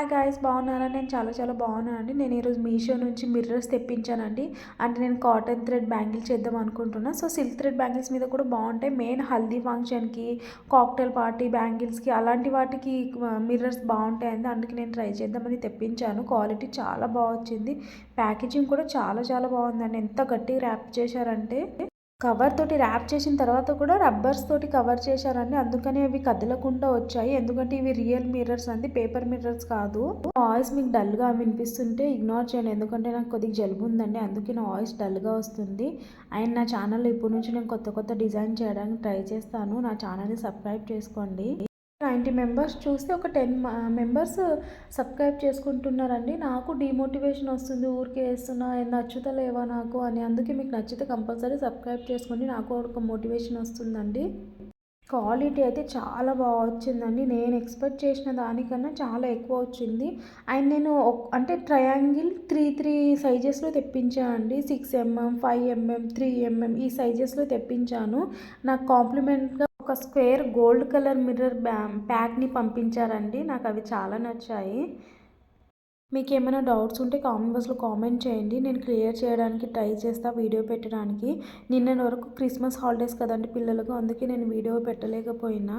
Hi guys బాగున్నారా? నేను చాలా చాలా బాగున్నానండి నేను ఈరోజు మీషో నుంచి మిర్రర్స్ తెప్పించానండి. అంటే నేను కాటన్ థ్రెడ్ బ్యాంగిల్ చేద్దాం అనుకుంటున్నా. సో సిల్క్ థ్రెడ్ బ్యాంగిల్స్ మీద కూడా బాగుంటాయి. మెయిన్ హల్దీ ఫంక్షన్కి కాక్టైల్ పార్టీ బ్యాంగిల్స్కి అలాంటి వాటికి మిర్రర్స్ బాగుంటాయండి. అందుకే నేను ట్రై చేద్దామని తెప్పించాను. క్వాలిటీ చాలా బాగా వచ్చింది. ప్యాకేజింగ్ కూడా చాలా చాలా బాగుందండి. ఎంత గట్టిగా ర్యాప్ చేశారంటే కవర్ తోటి ర్యాప్ చేసిన తర్వాత కూడా రబ్బర్స్ తోటి కవర్ చేశారండి. అందుకని అవి కదలకుండా వచ్చాయి. ఎందుకంటే ఇవి రియల్ మిర్రర్స్ అండి. పేపర్ మిర్రర్స్ కాదు. వాయిస్ మీకు డల్గా వినిపిస్తుంటే ఇగ్నోర్ చేయండి. ఎందుకంటే నాకు కొద్దిగా జలుబు ఉందండి. అందుకే నా వాయిస్ డల్గా వస్తుంది. అండ్ నా ఛానల్లో ఇప్పటి నుంచి నేను కొత్త కొత్త డిజైన్ చేయడానికి ట్రై చేస్తాను. నా ఛానల్ని సబ్స్క్రైబ్ చేసుకోండి. నైంటీ మెంబర్స్ చూస్తే ఒక టెన్ మెంబర్స్ సబ్స్క్రైబ్ చేసుకుంటున్నారండి. నాకు డిమోటివేషన్ వస్తుంది ఊరికే వేస్తున్నా నచ్చుతలేవా నాకు అని. అందుకే మీకు నచ్చితే కంపల్సరీ సబ్స్క్రైబ్ చేసుకోండి. నాకు ఒక మోటివేషన్ వస్తుందండి. క్వాలిటీ అయితే చాలా బాగా వచ్చిందండి. నేను ఎక్స్పెక్ట్ చేసిన దానికన్నా చాలా ఎక్కువ వచ్చింది. అండ్ నేను అంటే ట్రయాంగిల్ త్రీ త్రీ సైజెస్లో తెప్పించానండి six MM five MM three MM ఈ సైజెస్లో తెప్పించాను. నాకు కాంప్లిమెంట్గా ఒక స్క్వేర్ గోల్డ్ కలర్ మిర్రర్ బ్యా ప్యాక్ని పంపించారండి. నాకు అవి చాలా నచ్చాయి. మీకు ఏమైనా డౌట్స్ ఉంటే కామెంట్ బాక్స్లో కామెంట్ చేయండి. నేను క్లియర్ చేయడానికి ట్రై చేస్తా వీడియో పెట్టడానికి. నిన్న వరకు క్రిస్మస్ హాలిడేస్ కదండి పిల్లలకు అందుకే నేను వీడియో పెట్టలేకపోయినా.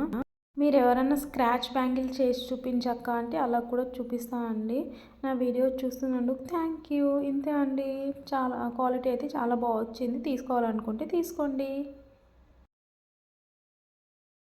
మీరు ఎవరైనా స్క్రాచ్ బ్యాంగిల్ చేసి చూపించక్క అంటే అలా కూడా చూపిస్తానండి నా వీడియో చూస్తున్నందుకు థ్యాంక్ యూ. ఇంతే అండి. చాలా క్వాలిటీ అయితే చాలా బాగా వచ్చింది. తీసుకోవాలనుకుంటే తీసుకోండి.